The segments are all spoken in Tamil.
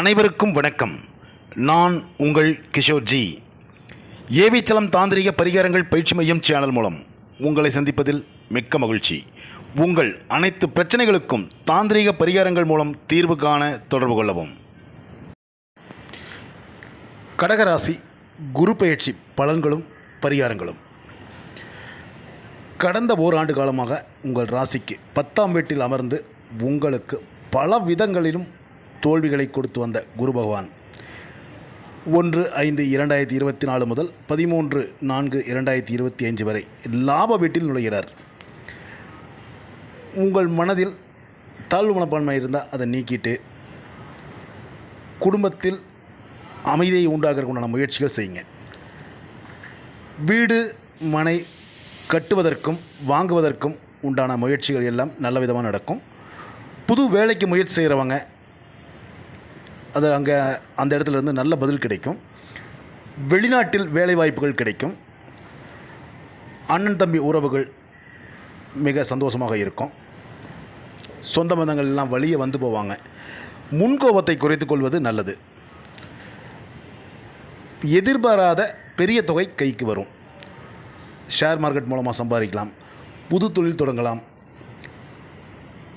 அனைவருக்கும் வணக்கம். நான் உங்கள் கிஷோர்ஜி ஏவிச்சலம் தாந்திரிக பரிகாரங்கள் பயிற்சி மையம் சேனல் மூலம் உங்களை சந்திப்பதில் மிக்க மகிழ்ச்சி. உங்கள் அனைத்து பிரச்சனைகளுக்கும் தாந்திரிக பரிகாரங்கள் மூலம் தீர்வு காண தொடர்பு கொள்ளவும். கடகராசி குரு பயிற்சி பலன்களும் பரிகாரங்களும். கடந்த ஓராண்டு காலமாக உங்கள் ராசிக்கு பத்தாம் வீட்டில் அமர்ந்து உங்களுக்கு பல விதங்களிலும் தோல்விகளை கொடுத்து வந்த குரு பகவான். ஒன்று ஐந்து இரண்டாயிரத்தி இருபத்தி நாலு முதல் பதிமூன்று நான்கு இரண்டாயிரத்தி இருபத்தி அஞ்சு வரை லாப வீட்டில் நுழைகிறார். உங்கள் மனதில் தாழ்வு மனப்பான்மை இருந்தால் அதை நீக்கிட்டு குடும்பத்தில் அமைதியை உண்டாக்குறதுக்குண்டான முயற்சிகள் செய்யுங்க. வீடு மனை கட்டுவதற்கும் வாங்குவதற்கும் உண்டான முயற்சிகள் எல்லாம் நல்ல விதமாக நடக்கும். புது வேலைக்கு முயற்சி செய்கிறவங்க அது அங்கே அந்த இடத்துல இருந்து நல்ல பதில் கிடைக்கும். வெளிநாட்டில் வேலைவாய்ப்புகள் கிடைக்கும். அண்ணன் தம்பி உறவுகள் மிக சந்தோஷமாக இருக்கும். சொந்த பந்தங்கள் எல்லாம் வழியே வந்து போவாங்க. முன்கோபத்தை குறைத்து கொள்வது நல்லது. எதிர்பாராத பெரிய தொகை கைக்கு வரும். ஷேர் மார்க்கெட் மூலமாக சம்பாதிக்கலாம். புது தொழில் தொடங்கலாம்.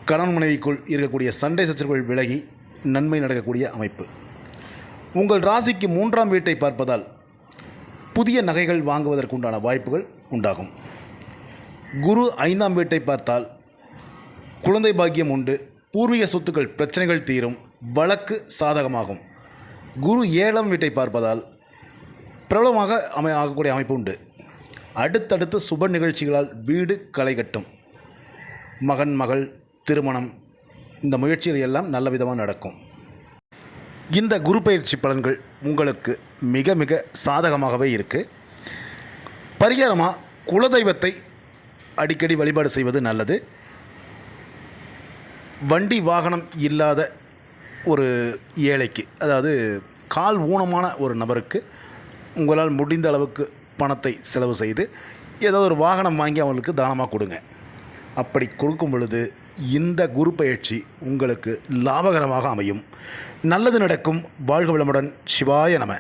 கணவன் மனைவிக்குள் இருக்கக்கூடிய சண்டை சச்சரவுகள் விலகி நன்மை நடக்கக்கூடிய அமைப்பு. உங்கள் ராசிக்கு மூன்றாம் வீட்டை பார்ப்பதால் புதிய நகைகள் வாங்குவதற்குண்டான வாய்ப்புகள் உண்டாகும். குரு ஐந்தாம் வீட்டை பார்த்தால் குழந்தை பாக்கியம் உண்டு பூர்வீக சொத்துக்கள் பிரச்சனைகள் தீரும் வழக்கு சாதகமாகும். குரு ஏழாம் வீட்டை பார்ப்பதால் பிரபலமாக அமை ஆகக்கூடிய அமைப்பு உண்டு. அடுத்தடுத்து சுப நிகழ்ச்சிகளால் வீடு களை கட்டும். மகன் மகள் திருமணம் இந்த முயற்சிகள் எல்லாம் நல்ல விதமாக நடக்கும். இந்த குரு பயிற்சி பலன்கள் உங்களுக்கு மிக மிக சாதகமாகவே இருக்குது பரிகாரமாக குலதெய்வத்தை அடிக்கடி வழிபாடு செய்வது நல்லது. வண்டி வாகனம் இல்லாத ஒரு ஏழைக்கு அதாவது கால் ஊனமான ஒரு நபருக்கு உங்களால் முடிந்த அளவுக்கு பணத்தை செலவு செய்து ஏதோ ஒரு வாகனம் வாங்கி அவங்களுக்கு தானமாக கொடுங்க. அப்படி கொடுக்கும் பொழுது இந்த குரு பயிற்சி உங்களுக்கு லாபகரமாக அமையும். நல்லது நடக்கும். வாழ்க வளமுடன். சிவாய நம.